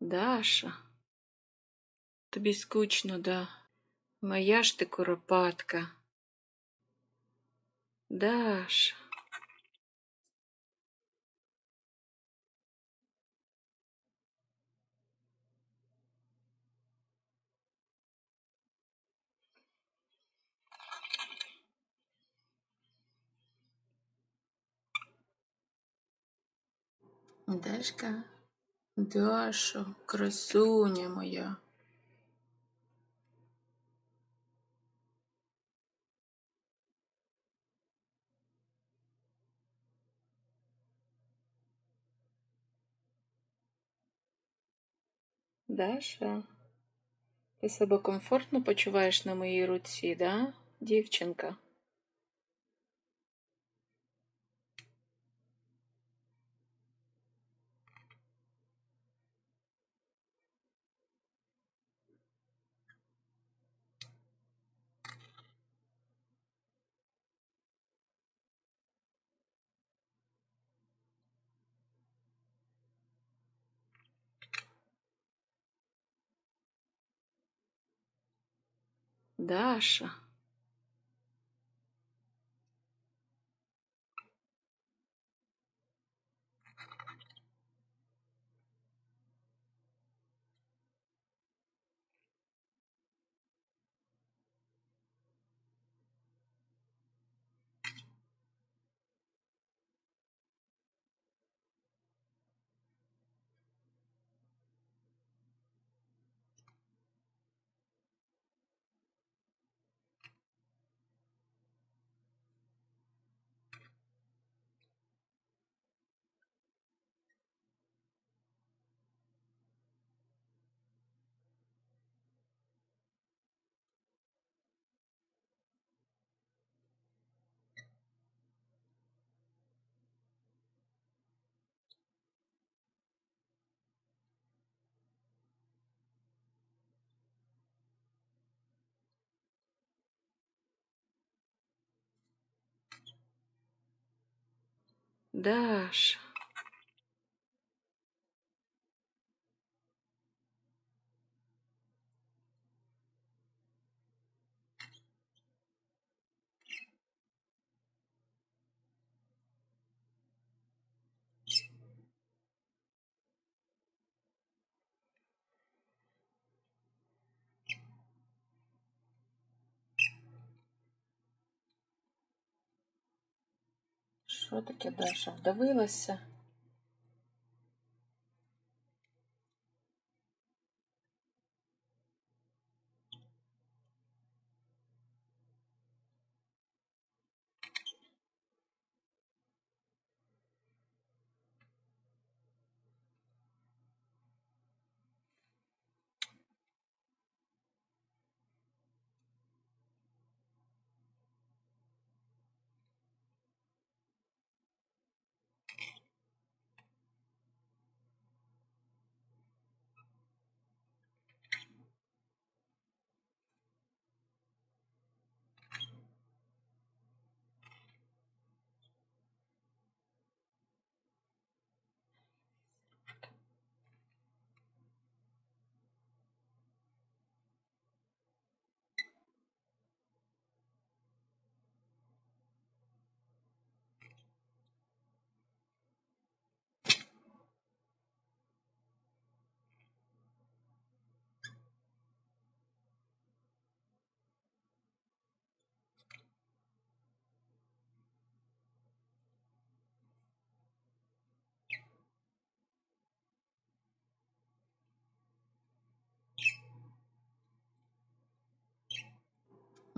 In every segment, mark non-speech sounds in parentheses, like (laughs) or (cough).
Даша. Тобі скучно, да? Моя ж ти куропатка. Даша. Дашка, Дашо, красуня моя. Даша, ти себе комфортно почуваєш на моїй руці, да, дівчинка? Даша. Даша. Що таке Даша? Вдавилася?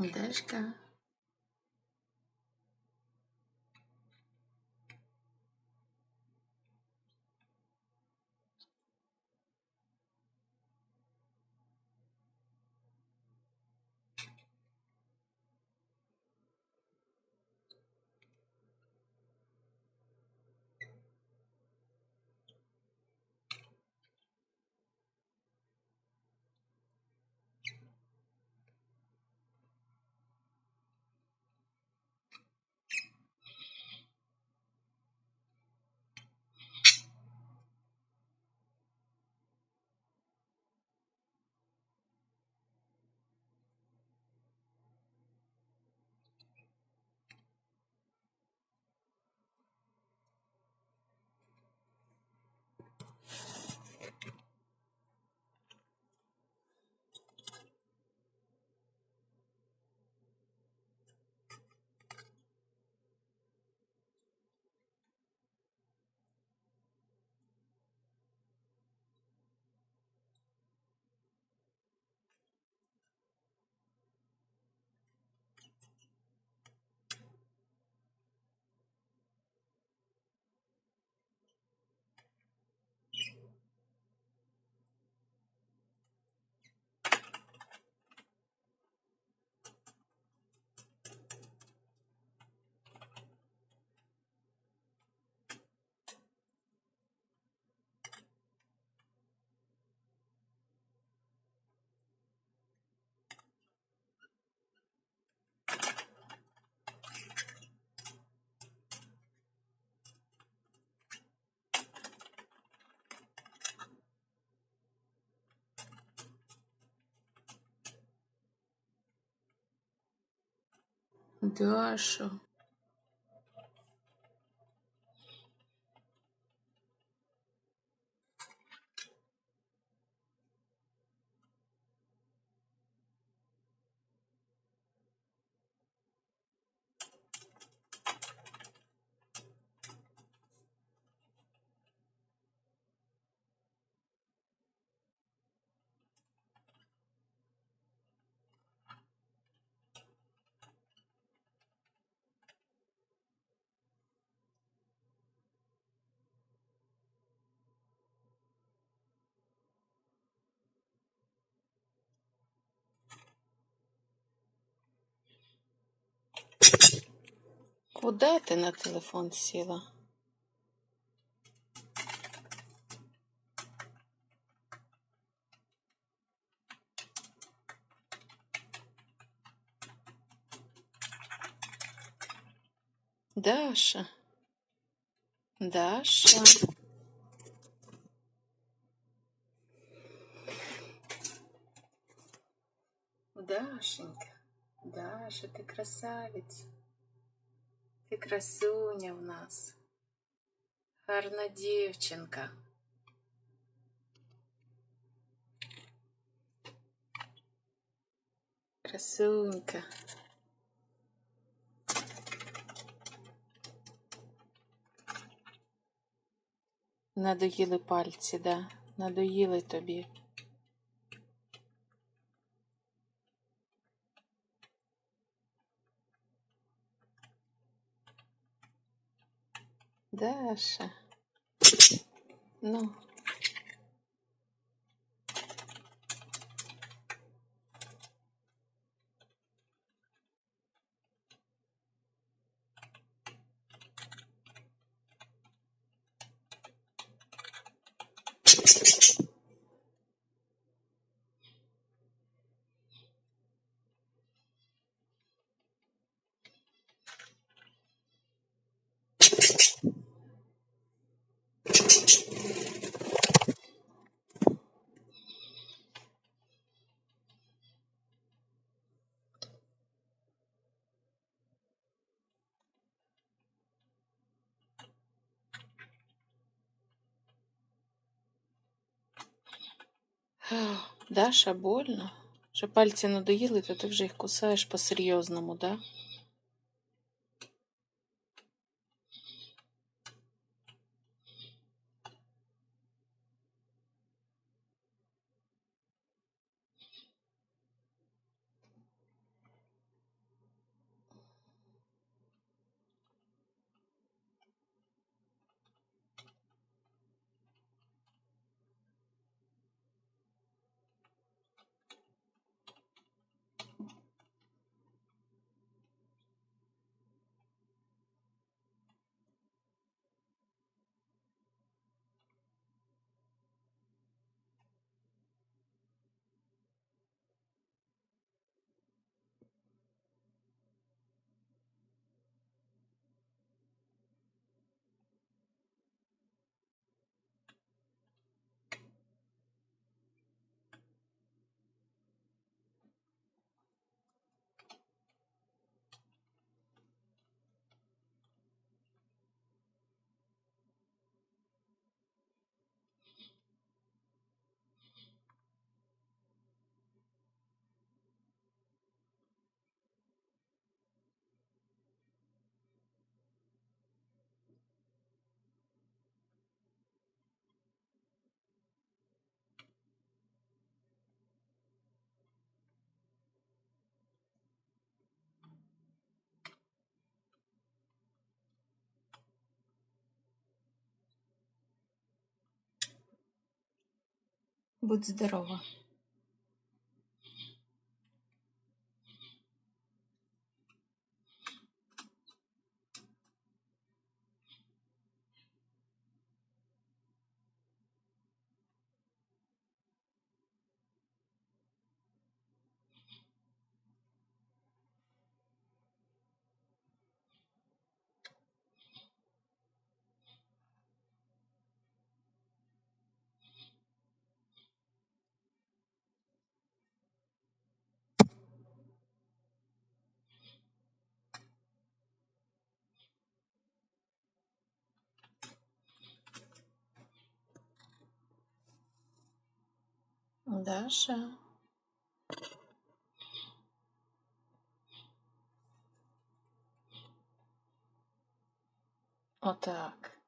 10k. Дашка. Даша. Куда ти на телефон сіла? Даша. Даша. Дашенька, Даша, ти красавиця. Красуня в нас. Гарна дівчинка. Красунька. Надоїли пальці, да, надоїли тобі. Даша. (laughs) Ну. Даша, больно. Вже пальці надоїли, то ти вже їх кусаєш по-серйозному, да? Будь здорова. Даша. Отак.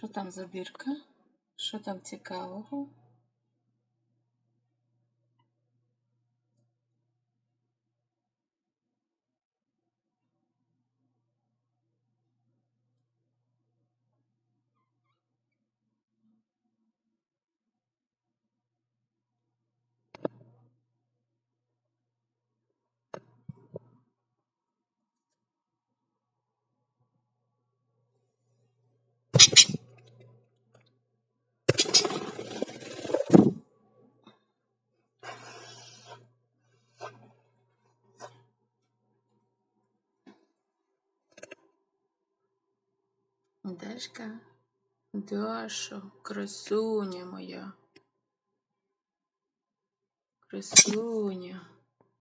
Що там за дірка? Що там цікавого? Дашка, Дашо, красуня моя. Красуня.